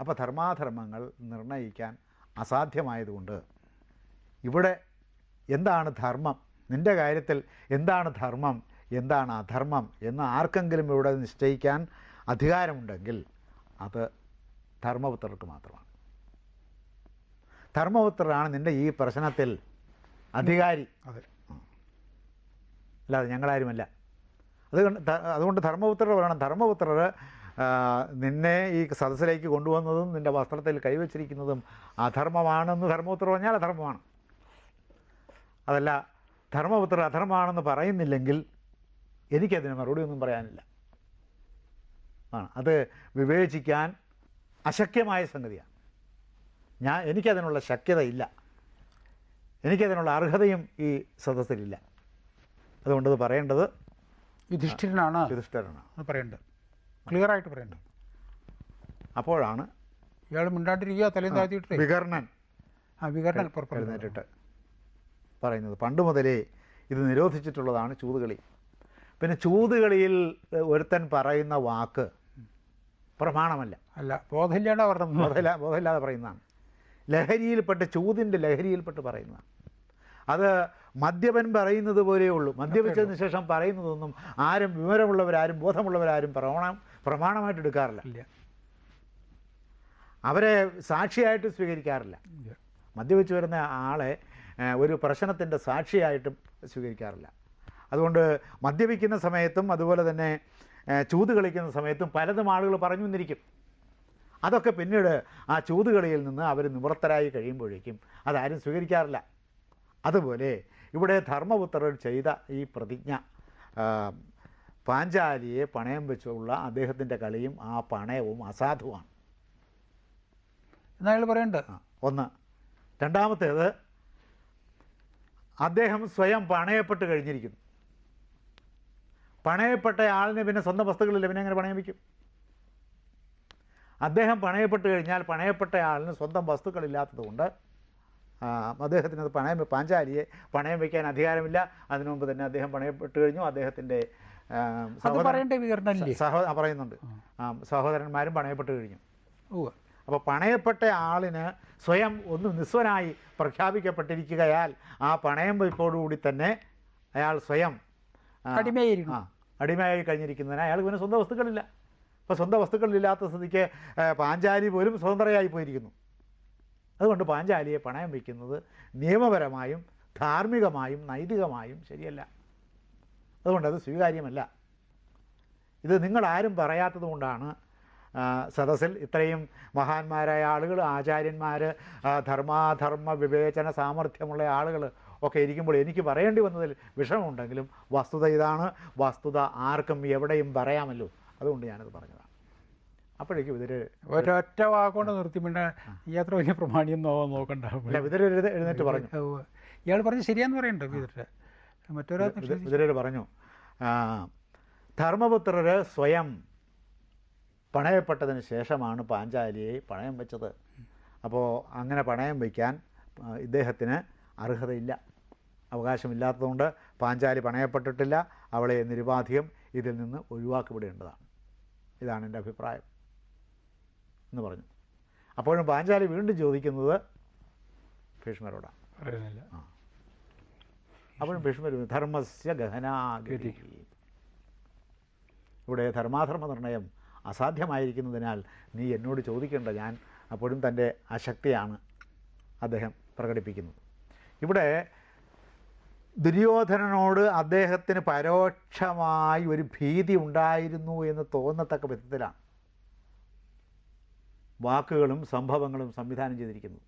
അപ്പോൾ ധർമാധർമ്മങ്ങൾ നിർണയിക്കാൻ അസാധ്യമായതുകൊണ്ട് ഇവിടെ എന്താണ് ധർമ്മം? നിന്റെ കാര്യത്തിൽ എന്താണ് ധർമ്മം? എന്താണ് അധർമ്മം? എന്ന് ആർക്കെങ്കിലും ഇവിടെ നിശ്ചയിക്കാൻ അധികാരമുണ്ടെങ്കിൽ അത് ധർമ്മപുത്രർക്ക് മാത്രമാണ്. ധർമ്മപുത്രരാണ് നിന്റെ ഈ പ്രശ്നത്തിൽ അധികാരി. അതെ. അല്ലാതെ ഞങ്ങളാരുമല്ല. അതുകൊണ്ട് അതുകൊണ്ട് ധർമ്മപുത്രർ പറയണം ധർമ്മപുത്രർ നിന്നെ ഈ സദസ്സിലേക്ക് കൊണ്ടുവന്നതും നിന്റെ വസ്ത്രത്തിൽ കൈവച്ചിരിക്കുന്നതും അധർമ്മമാണെന്ന് ധർമ്മപുത്രം പറഞ്ഞാൽ അധർമ്മമാണ്. അതല്ല ധർമ്മപുത്രർ അധർമ്മമാണെന്ന് പറയുന്നില്ലെങ്കിൽ എനിക്കതിന് മറുപടി ഒന്നും പറയാനില്ല. ആണ് അത് വിവേചിക്കാൻ അശക്യമായ സംഗതിയാണ്. ഞാൻ എനിക്കതിനുള്ള ശക്യതയില്ല. എനിക്കതിനുള്ള അർഹതയും ഈ സദസ്സിലില്ല. അതുകൊണ്ടത് പറയേണ്ടത് യുധിഷ്ഠിരനാണ്. യുധിഷ്ഠിരനാണ്. പറയേണ്ടത്. ക്ലിയർ ആയിട്ട് പറയേണ്ടത് അപ്പോഴാണ് ഇയാൾ മിണ്ടാണ്ടിരിക്കുക തലയും താഴ്ത്തിയിട്ട് വികർണൻ ആ വികർണൻ പുറപ്പെടുന്നേറ്റിട്ട് പറയുന്നത്. പണ്ട് മുതലേ ഇത് നിരോധിച്ചിട്ടുള്ളതാണ് ചൂതുകളി. പിന്നെ ചൂതുകളിയിൽ ഒരുത്തൻ പറയുന്ന വാക്ക് പ്രമാണമല്ല. അല്ല ബോധമില്ലാണ്ട് പറഞ്ഞത് ബോധമില്ല ബോധമില്ലാതെ പറയുന്നതാണ്. ലഹരിയിൽപ്പെട്ട് ചൂതിന്റെ ലഹരിയിൽപ്പെട്ട് പറയുന്നതാണ്. അത് മദ്യപൻ പറയുന്നത് പോലെയേ ഉള്ളൂ. മദ്യപിച്ചതിന് ശേഷം പറയുന്നതൊന്നും ആരും വിവരമുള്ളവരാരും ബോധമുള്ളവരാരും പ്രമാണം പ്രമാണമായിട്ട് എടുക്കാറില്ല. അവരെ സാക്ഷിയായിട്ട് സ്വീകരിക്കാറില്ല. മദ്യപിച്ച് വരുന്ന ആളെ ഒരു പ്രശ്നത്തിന്റെ സാക്ഷിയായിട്ടും സ്വീകരിക്കാറില്ല. അതുകൊണ്ട് മദ്യപിക്കുന്ന സമയത്തും അതുപോലെ തന്നെ ചൂത് കളിക്കുന്ന സമയത്തും പലതും ആളുകൾ പറഞ്ഞു വന്നിരിക്കും. അതൊക്കെ പിന്നീട് ആ ചൂത് കളിയിൽ നിന്ന് അവർ നിവൃത്തരായി കഴിയുമ്പോഴേക്കും അതാരും സ്വീകരിക്കാറില്ല. അതുപോലെ ഇവിടെ ധർമ്മപുത്രർ ചെയ്ത ഈ പ്രതിജ്ഞ പാഞ്ചാലിയെ പണയം വെച്ചുള്ള അദ്ദേഹത്തിന്റെ കളിയും ആ പണയവും അസാധുവാണ്. എന്നയാൾ പറയണ്ട. ഒന്ന്. രണ്ടാമത്തേത് അദ്ദേഹം സ്വയം പണയപ്പെട്ട് കഴിഞ്ഞിരിക്കുന്നു. പണയപ്പെട്ട ആളിന് പിന്നെ സ്വന്തം വസ്തുക്കളില്ല പിന്നെ എങ്ങനെ പണയം വയ്ക്കും? അദ്ദേഹം പണയപ്പെട്ട് കഴിഞ്ഞാൽ പണയപ്പെട്ട ആളിന് സ്വന്തം വസ്തുക്കളില്ലാത്തതുകൊണ്ട് അദ്ദേഹത്തിന് അത് പണയം പാഞ്ചാലിയെ പണയം വയ്ക്കാൻ അധികാരമില്ല. അതിനു മുമ്പ് തന്നെ അദ്ദേഹം പണയപ്പെട്ട് കഴിഞ്ഞു. അദ്ദേഹത്തിന്റെ പറയുന്നുണ്ട്. ആ, സഹോദരന്മാരും പണയപ്പെട്ട് കഴിഞ്ഞു. അപ്പോൾ പണയപ്പെട്ട ആളിന് സ്വയം ഒന്ന് നിസ്വനായി പ്രഖ്യാപിക്കപ്പെട്ടിരിക്കുകയാൽ ആ പണയം വയ്പ്പോടുകൂടി തന്നെ അയാൾ സ്വയം അടിമയായിരുന്നു. അടിമയായി കഴിഞ്ഞിരിക്കുന്നതിന് അയാൾ പിന്നെ സ്വന്തം വസ്തുക്കളില്ല. അപ്പോൾ സ്വന്തം വസ്തുക്കളില്ലാത്ത സ്ഥിതിക്ക് പാഞ്ചാലി പോലും സ്വതന്ത്രയായി പോയിരിക്കുന്നു. അതുകൊണ്ട് പാഞ്ചാലിയെ പണയം വയ്ക്കുന്നത് നിയമപരമായും ധാർമ്മികമായും നൈതികമായും ശരിയല്ല. അതുകൊണ്ട് അത് സ്വീകാര്യമല്ല. ഇത് നിങ്ങളാരും പറയാത്തത് കൊണ്ടാണ് സദസ്സിൽ ഇത്രയും മഹാന്മാരായ ആളുകൾ ആചാര്യന്മാർ ധർമാധർമ്മ വിവേചന സാമർഥ്യമുള്ള ആളുകൾ ഒക്കെ ഇരിക്കുമ്പോൾ എനിക്ക് പറയേണ്ടി വന്നതിൽ വിഷമമുണ്ടെങ്കിലും വസ്തുത ഇതാണ്. വസ്തുത ആർക്കും എവിടെയും പറയാമല്ലോ. അതുകൊണ്ട് ഞാനത് പറഞ്ഞതാണ്. അപ്പോഴേക്കും ഇവർ ഒരൊറ്റ വാക്കുകൊണ്ട് നിർത്തി. പിന്നെ അത്ര വലിയ പ്രമാണിയൊന്നും നോക്കണ്ട. ഇവർ എഴുന്നേറ്റ് പറഞ്ഞു. ഇയാൾ പറഞ്ഞ് ശരിയാന്ന് പറയണ്ടോ വിതിട്ട് മറ്റൊരാ വിതുരർ പറഞ്ഞു. ധർമ്മപുത്രര് ധർമ്മപുത്രർ സ്വയം പണയപ്പെട്ടതിന് ശേഷമാണ് പാഞ്ചാലിയെ പണയം വെച്ചത്. അപ്പോൾ അങ്ങനെ പണയം വയ്ക്കാൻ ആ, ഇദ്ദേഹത്തിന് അർഹതയില്ല. അവകാശമില്ലാത്തതുകൊണ്ട് പാഞ്ചാലി പണയപ്പെട്ടിട്ടില്ല. അവളെ നിരുപാധികം ഇതിൽ നിന്ന് ഒഴിവാക്കപ്പെടേണ്ടതാണ് ഇതാണ് എന്റെ അഭിപ്രായം എന്ന് പറഞ്ഞു. അപ്പോഴും പാഞ്ചാലി വീണ്ടും ചോദിക്കുന്നത് ഭീഷ്മരോടാണ്. പറയുന്നില്ല. അപ്പോഴും ഭീഷ്മർ ധർമ്മസ്യ ഗഹനാഗതി ഇവിടെ ധർമാധർമ്മ നിർണയം അസാധ്യമായിരിക്കുന്നതിനാൽ നീ എന്നോട് ചോദിക്കേണ്ട ഞാൻ അപ്പോഴും തന്റെ അശക്തിയാണ് അദ്ദേഹം പ്രകടിപ്പിക്കുന്നത്. ഇവിടെ ദുര്യോധനനോട് അദ്ദേഹത്തിന് പരോക്ഷമായി ഒരു ഭീതി ഉണ്ടായിരുന്നു എന്ന് തോന്നത്തക്ക വിധത്തിലാണ് വാക്കുകളും സംഭവങ്ങളും സംവിധാനം ചെയ്തിരിക്കുന്നത്.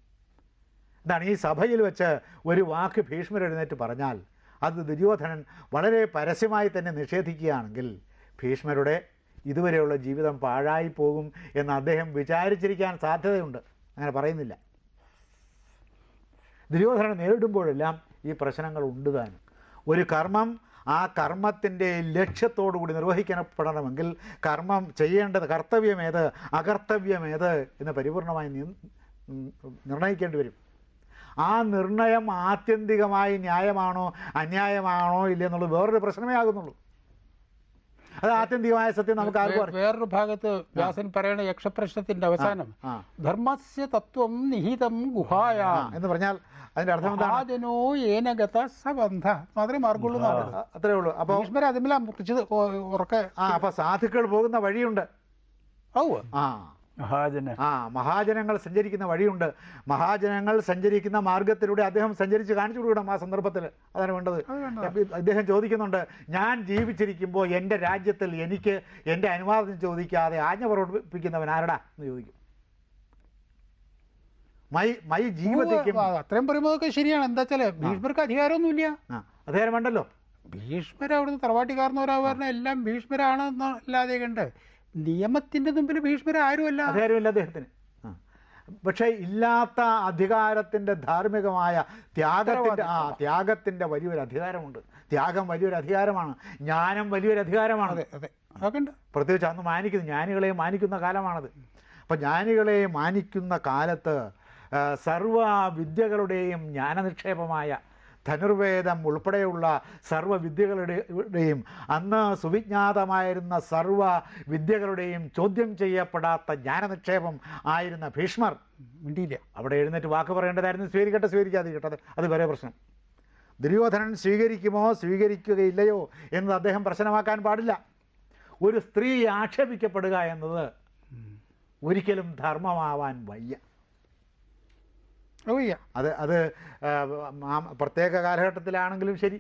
എന്താണ് ഈ സഭയിൽ വെച്ച് ഒരു വാക്ക് ഭീഷ്മർ എഴുന്നേറ്റ് പറഞ്ഞാൽ അത് ദുര്യോധനൻ വളരെ പരസ്യമായി തന്നെ നിഷേധിക്കുകയാണെങ്കിൽ ഭീഷ്മരുടെ ഇതുവരെയുള്ള ജീവിതം പാഴായി പോകും എന്ന് അദ്ദേഹം വിചാരിച്ചിരിക്കാൻ സാധ്യതയുണ്ട്. അങ്ങനെ പറയുന്നില്ല. ദുര്യോധനൻ നേരിടുമ്പോഴെല്ലാം ഈ പ്രശ്നങ്ങൾ ഉണ്ട് താനും. ഒരു കർമ്മം ആ കർമ്മത്തിന്റെ ലക്ഷ്യത്തോടുകൂടി നിർവഹിക്കപ്പെടണമെങ്കിൽ കർമ്മം ചെയ്യേണ്ടത് കർത്തവ്യമേത് അകർത്തവ്യമേത് എന്ന് പരിപൂർണമായി നിർണയിക്കേണ്ടി വരും. ആ നിർണയം ആത്യന്തികമായി ന്യായമാണോ അന്യായമാണോ ഇല്ല ഇല്ലെന്നുള്ളത് വേറൊരു പ്രശ്നമേ ആകുന്നുള്ളൂ. അത് ആത്യന്തികമായ സത്യം നമുക്ക് ആർക്കും വേറൊരു ഭാഗത്ത് വ്യാസൻ പറയുന്ന യക്ഷപ്രശ്നത്തിന്റെ അവസാനം ധർമ്മസ്യ തത്വം നിഹിതം ഗുഹായ. എന്ന് പറഞ്ഞാൽ അതിന്റെ അർത്ഥം എന്താണ്? ഏനഗത സബന്ധ മാത്രമേ മാർഗുള്ളൂ അത്രേ ഉള്ളൂ. അപ്പൊ അതിമെല്ലാം കുറിച്ചത് ഉറക്കെ ആ അപ്പൊ സാധുക്കൾ പോകുന്ന വഴിയുണ്ട്. ഔ. ആ. മഹാജന ആ മഹാജനങ്ങൾ സഞ്ചരിക്കുന്ന വഴിയുണ്ട്. മഹാജനങ്ങൾ സഞ്ചരിക്കുന്ന മാർഗത്തിലൂടെ അദ്ദേഹം സഞ്ചരിച്ച് കാണിച്ചു കൊടുക്കണം ആ സന്ദർഭത്തിൽ. അതാണ് വേണ്ടത്. അദ്ദേഹം ചോദിക്കുന്നുണ്ട് ഞാൻ ജീവിച്ചിരിക്കുമ്പോൾ എന്റെ രാജ്യത്തിൽ എനിക്ക് എന്റെ അനുവാദം ചോദിക്കാതെ ആജ്ഞ പ്രവർത്തിപ്പിക്കുന്നവൻ ആരടാ? എന്ന് ചോദിക്കും. മൈ മൈ ജീവിതത്തേക്കും ഉവ്വ് അത്രയും പറയുമ്പോൾ അതൊക്കെ ശരിയാണ്. എന്താ വെച്ചാൽ ഭീഷ്മർക്ക് അധികാരമൊന്നുമില്ല. ആ അദ്ദേഹം വേണ്ടല്ലോ. ഭീഷ്മർ അവിടുന്ന് തറവാട്ടിക്കാരനവരാ എല്ലാം ഭീഷ്മരാണെന്നല്ലാതെ കണ്ട് നിയമത്തിന്റെ മുമ്പിൽ ഭീഷ്മർ ആരുമല്ല അധികാരമില്ല അദ്ദേഹത്തിന്. പക്ഷേ ഇല്ലാത്ത അധികാരത്തിന്റെ ധാർമ്മികമായ ത്യാഗത്തിന്റെ ആ ത്യാഗത്തിന്റെ വലിയൊരു അധികാരമുണ്ട്. ത്യാഗം വലിയൊരു അധികാരമാണ്. ജ്ഞാനം വലിയൊരു അധികാരമാണ്. അതെ അതെ. അതൊക്കെ ഉണ്ട്. പ്രത്യേകിച്ച് അന്ന് മാനിക്കുന്നു ജ്ഞാനികളെ മാനിക്കുന്ന കാലമാണത്. അപ്പം ജ്ഞാനികളെ മാനിക്കുന്ന കാലത്ത് സർവ വിദ്യകളുടെയും ജ്ഞാനനിക്ഷേപമായ ധനുർവേദം ഉൾപ്പെടെയുള്ള സർവ വിദ്യകളുടെയും അന്ന് സുവിജ്ഞാതമായിരുന്ന സർവ വിദ്യകളുടെയും ചോദ്യം ചെയ്യപ്പെടാത്ത ജ്ഞാനനിക്ഷേപം ആയിരുന്ന ഭീഷ്മർ. മിണ്ടിയില്ല. അവിടെ എഴുന്നേറ്റ് വാക്ക് പറയേണ്ടതായിരുന്നു. സ്വീകരിക്കട്ടെ സ്വീകരിക്കാതിരിക്കട്ടെ അത് അത് വരെ പ്രശ്നം. ദുര്യോധനൻ സ്വീകരിക്കുമോ സ്വീകരിക്കുകയില്ലയോ എന്നത് അദ്ദേഹം പ്രശ്നമാക്കാൻ പാടില്ല. ഒരു സ്ത്രീ ആക്ഷേപിക്കപ്പെടുക എന്നത് ഒരിക്കലും ധർമ്മമാവാൻ വയ്യ. അത് അത് പ്രത്യേക കാലഘട്ടത്തിലാണെങ്കിലും ശരി.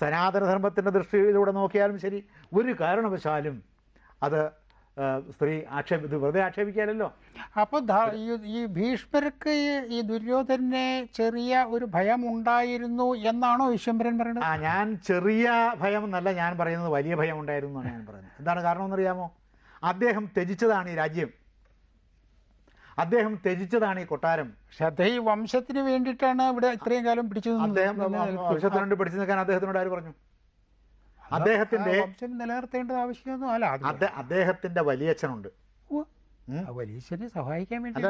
സനാതനധർമ്മത്തിന്റെ ദൃഷ്ടിയിലൂടെ നോക്കിയാലും ശരി. ഒരു കാരണവശാലും അത് സ്ത്രീ ആക്ഷേപ ഇത് വെറുതെ ആക്ഷേപിക്കാനല്ലോ അപ്പോൾ ഈ ഭീഷ്മർക്ക് ഈ- ഈ ദുര്യോധനെ ചെറിയ ഒരു ഭയം ഉണ്ടായിരുന്നു എന്നാണോ വിശ്വംഭരൻ പറയുന്നത്? ആ ഞാൻ ചെറിയ ഭയം എന്നല്ല ഞാൻ പറയുന്നത് വലിയ ഭയം ഉണ്ടായിരുന്നു എന്നാണ് ഞാൻ പറയുന്നത്. എന്താണ് കാരണം എന്നറിയാമോ അദ്ദേഹം ത്യജിച്ചതാണ് ഈ രാജ്യം. അദ്ദേഹം ത്യജിച്ചതാണ് ഈ കൊട്ടാരം. പക്ഷെ അദ്ദേഹം ഈ വംശത്തിന് വേണ്ടിയിട്ടാണ് ഇവിടെ ഇത്രയും കാലം പിടിച്ചു നിന്നത്. അദ്ദേഹം പിടിച്ചു നിൽക്കാൻ അദ്ദേഹത്തിനോട് ആര് പറഞ്ഞു? അദ്ദേഹത്തിന്റെ വംശം നിലനിർത്തേണ്ടത് ആവശ്യമൊന്നും അല്ല അദ്ദേഹത്തിന്റെ വലിയച്ഛനുണ്ട്. വലിയച്ഛനെ സഹായിക്കാൻ വേണ്ടി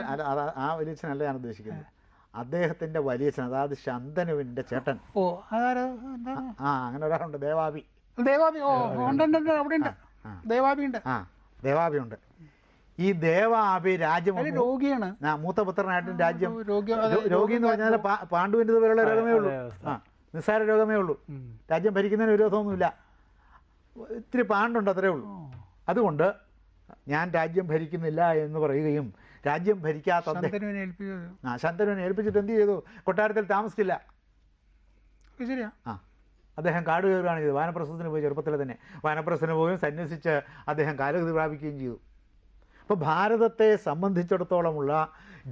ആ വലിയച്ഛനല്ല ഞാൻ ഉദ്ദേശിക്കുന്നത്. അദ്ദേഹത്തിന്റെ വലിയച്ഛൻ അതായത് ശന്തനുവിന്റെ ചേട്ടൻ. ഓ അതാരോ ആ അങ്ങനെ ഒരാളുണ്ട് ദേവാബി. ദേവാബി ഓ ഉണ്ട് അവിടെ ഉണ്ട് ദേവാബി ഉണ്ട്. ആ ദേവാബി ഉണ്ട് ഈ ദേവാഭി രാജ്യം രോഗിയാണ്. ആ, മൂത്ത പുത്രനായിട്ടും രാജ്യം. രോഗി എന്ന് പറഞ്ഞാൽ പാണ്ഡുവിന്റെ പോലുള്ള രോഗമേ ഉള്ളൂ. ആ നിസ്സാര രോഗമേ ഉള്ളൂ. രാജ്യം ഭരിക്കുന്നതിന് വിരോധമൊന്നുമില്ല ഇത്തിരി പാണ്ടുണ്ട് അത്രേ ഉള്ളൂ. അതുകൊണ്ട് ഞാൻ രാജ്യം ഭരിക്കുന്നില്ല എന്ന് പറയുകയും രാജ്യം ഭരിക്കാത്ത ആ ശന്തനുവിനെ ഏൽപ്പിച്ചിട്ട് എന്ത് ചെയ്തു? കൊട്ടാരത്തിൽ താമസിച്ചില്ല. ശരിയാ. ആ അദ്ദേഹം കാട് കയറുകയാണ് ചെയ്തത്. വാനപ്രസ്ഥത്തിന് പോയി ചെറുപ്പത്തിൽ തന്നെ. വാനപ്രസ്ഥത്തിന് പോയി സന്യസിച്ച് അദ്ദേഹം കാലഗതി പ്രാപിക്കുകയും ചെയ്തു. അപ്പോൾ ഭാരതത്തെ സംബന്ധിച്ചിടത്തോളമുള്ള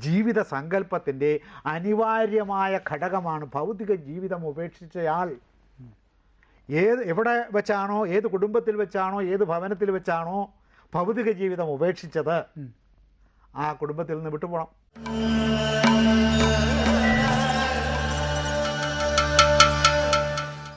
ജീവിത സങ്കല്പത്തിന്റെ അനിവാര്യമായ ഘടകമാണ് ഭൗതിക ജീവിതം ഉപേക്ഷിച്ചയാൾ. ഏത് എവിടെ വെച്ചാണോ ഏത് കുടുംബത്തിൽ വെച്ചാണോ ഏത് ഭവനത്തിൽ വെച്ചാണോ ഭൗതിക ജീവിതം ഉപേക്ഷിച്ചത്? ആ കുടുംബത്തിൽ നിന്ന് വിട്ടുപോകണം